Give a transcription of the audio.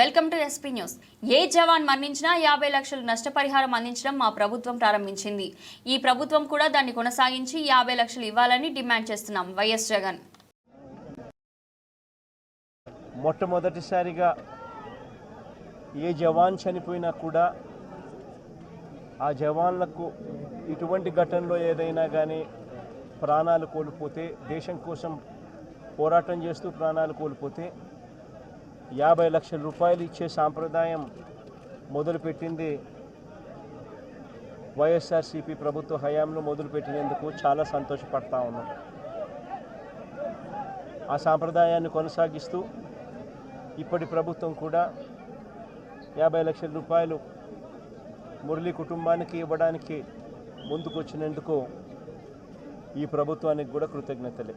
Welcome SP news. ఏ జవాన్ మరణించినా యాభై లక్షలు నష్టపరిహారం అందించడం మా ప్రభుత్వం ప్రారంభించింది. ఈ ప్రభుత్వం కూడా దాన్ని కొనసాగించి యాభై లక్షలు ఇవ్వాలని డిమాండ్ చేస్తున్నాం. వైఎస్ జగన్. మొట్టమొదటిసారిగా ఏ జవాన్ చనిపోయినా కూడా ఆ జవాన్లకు ఇటువంటి ఘటనలో ఏదైనా కానీ ప్రాణాలు కోల్పోతే దేశం కోసం పోరాటం చేస్తూ ప్రాణాలు కోల్పోతే యాభై లక్షల రూపాయలు ఇచ్చే సాంప్రదాయం మొదలుపెట్టింది వైఎస్ఆర్సీపీ ప్రభుత్వ హయాంలో మొదలుపెట్టినందుకు చాలా సంతోషపడతా ఉన్నాం. ఆ సాంప్రదాయాన్ని కొనసాగిస్తూ ఇప్పటి ప్రభుత్వం కూడా యాభై లక్షల రూపాయలు మురళి కుటుంబానికి ఇవ్వడానికి ముందుకొచ్చినందుకు ఈ ప్రభుత్వానికి కూడా కృతజ్ఞతలే.